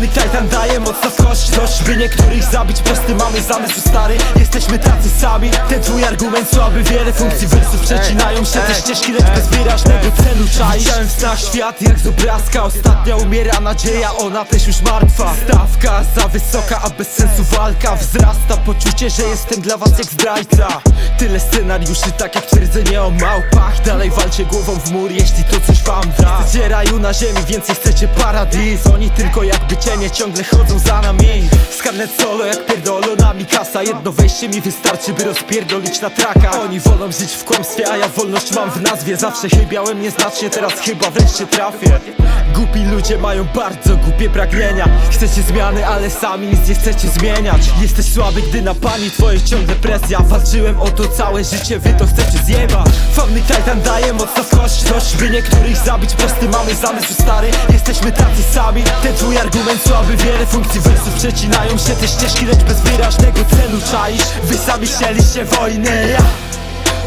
Family Titan daje mocno w kość. Dość by niektórych zabić, prosty mamy zamysł stary. Jesteśmy tacy sami, ten twój argument słaby. Wiele funkcji wersów przecinają się te ścieżki Lecz bez wyraźnego celu. Czaisz? Widziałem w świat jak z obrazka. Ostatnia umiera nadzieja, ona też już martwa. Stawka za wysoka, a bez sensu walka. Wzrasta poczucie, że jestem dla was jak zdrajca. Tyle scenariuszy, tak jak twierdzenie o małpach. Dalej walcie głową w mur, jeśli to coś wam da. Chcecie raju na ziemi, więcej chcecie paradis. Oni tylko jakby cienie ciągle chodzą za nami. Skarnet solo jak pierdolonami kasa. Jedno wejście mi wystarczy, by rozpierdolić na traka Oni wolą żyć w kłamstwie, a ja wolność mam w nazwie. Zawsze chybiałem nieznacznie, teraz chyba wreszcie trafię. Głupi ludzie mają bardzo głupie pragnienia. Chcecie zmiany, ale sami nic nie chcecie zmieniać. Jesteś słaby, gdy na pani twojej ciągle presja. Walczyłem o to całe życie, wy to chcecie zjebać Family Titan daje mocno w kość Dość by niektórych zabić, prosty mamy zamysł stary Jesteśmy tacy sami, ten twój argument słaby Wiele funkcji wersów przecinają się. Te ścieżki Lecz bez wyraźnego celu czaisz. Wy sami chcieliście wojny.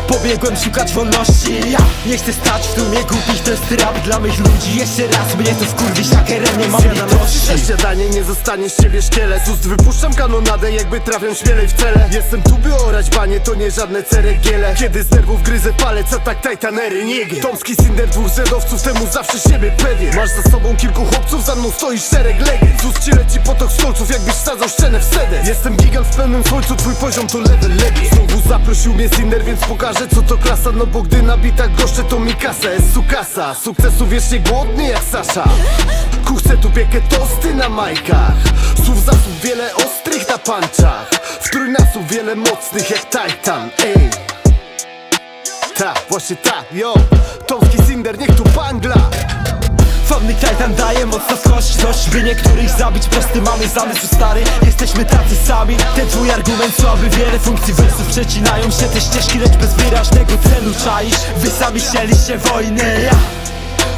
Pobiegłem szukać wolności. Ja nie chcę stać w tłumie głupich To jest rap dla mych ludzi. Jeszcze raz mnie to wkurwi Szakerem nie mam litości. Przesiadanie nie zostanie z ciebie szkielet ust wypuszczam kanonadę jakby trafiam śmielej w cele. Jestem tu by orać banie, to nie żadne ceregiele. Kiedy z nerwów gryzę palec, a tak tajtanery nie Tomski Cinder dwóch zedowców, temu zawsze siebie pewien. Masz za sobą kilku chłopców, za mną stoi szereg legend. Z ust ci leci potok stolców, jakbyś sadzał szczenę w sedę? Jestem gigant w pełnym słońcu, twój poziom to level legie Znowu zaprosił mnie Cinder, więc pokażę co to klasa? No bo gdy na bitach goszczę to mi kasa, jest sukasa Sukcesu wiecznie głodny jak Sasza. Kuchcę tu piekę tosty na majkach. Słów zasób wiele ostrych na panczach. W trójnasób wiele mocnych jak Titan, ej. Ta, właśnie ta, yo. Tomski Cinder, niech tu pangla Titan daje mocno w kość Dość by niektórych zabić, prosty mamy zamysł stary Jesteśmy tacy sami, ten twój argument słaby Wiele funkcji wersów przecinają się. Te ścieżki Lecz bez wyraźnego celu czaisz. Wy sami chcieliście wojny ja.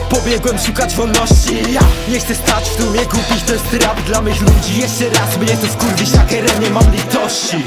Pobiegłem szukać wolności ja Nie chcę stać w tłumie głupich, to jest rap dla mych ludzi. Jeszcze raz mnie to wkurwi, Szakerem nie mam litości